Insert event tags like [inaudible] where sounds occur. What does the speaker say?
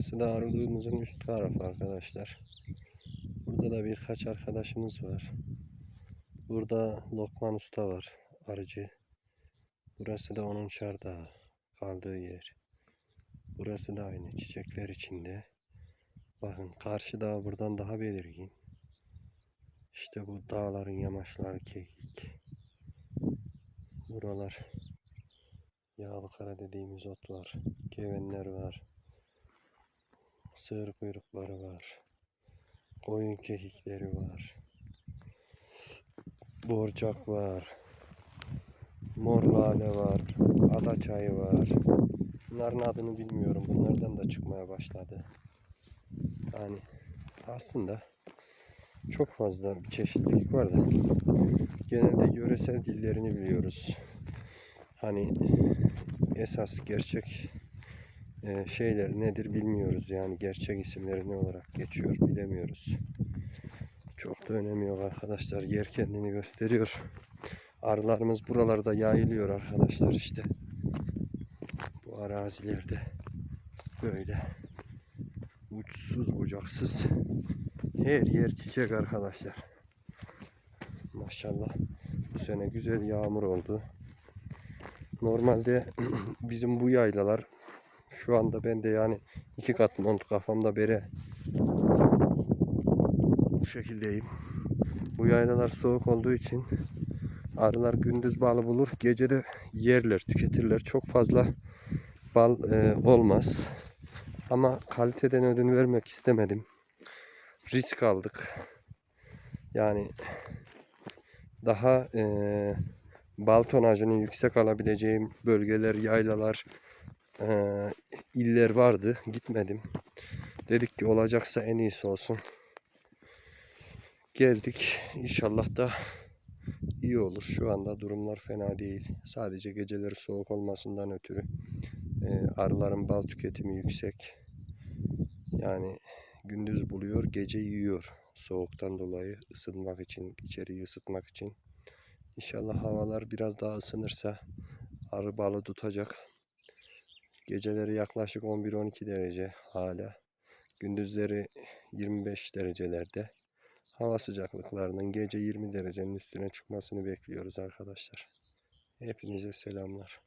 Burası da aralığımızın üst tarafı arkadaşlar. Burada da birkaç arkadaşımız var. Burada Lokman Usta var. Arıcı. Burası da onun çardağı. Kaldığı yer. Burası da aynı çiçekler içinde. Bakın karşı dağ buradan daha belirgin. İşte bu dağların yamaçları kekik. Buralar yağlı kara dediğimiz ot var. Gevenler var. Sığır kuyrukları var. Koyun kekikleri var. Borcak var. Mor lale var. Ada çayı var. Bunların adını bilmiyorum. Bunlardan da çıkmaya başladı. Yani aslında çok fazla bir çeşitlilik var da genelde yöresel dillerini biliyoruz. Hani esas gerçek e, şeyler nedir bilmiyoruz yani gerçek isimleri ne olarak geçiyor bilemiyoruz. Çok da önemi yok arkadaşlar. Yer kendini gösteriyor. Arılarımız buralarda yayılıyor arkadaşlar işte. Bu arazilerde böyle uçsuz bucaksız her yer çiçek arkadaşlar. Maşallah bu sene güzel yağmur oldu. Normalde [clears throat] bizim bu yaylalar şu anda ben de yani iki kat mont kafamda bere bu şekildeyim. Bu yaylalar soğuk olduğu için arılar gündüz bal bulur, gece de yerler, tüketirler. Çok fazla bal e, olmaz. Ama kaliteden ödün vermek istemedim. Risk aldık. Yani daha e, bal tonajının yüksek alabileceğim bölgeler, yaylalar, e, iller vardı. Gitmedim. Dedik ki olacaksa en iyisi olsun. Geldik. İnşallah da iyi olur. Şu anda durumlar fena değil. Sadece geceleri soğuk olmasından ötürü e, arıların bal tüketimi yüksek. Yani gündüz buluyor, gece yiyor. Soğuktan dolayı ısınmak için, içeriği ısıtmak için. İnşallah havalar biraz daha ısınırsa arı balı tutacak. Geceleri yaklaşık 11-12 derece hala. Gündüzleri 25 derecelerde. Hava sıcaklıklarının gece 20 derecenin üstüne çıkmasını bekliyoruz arkadaşlar. Hepinize selamlar.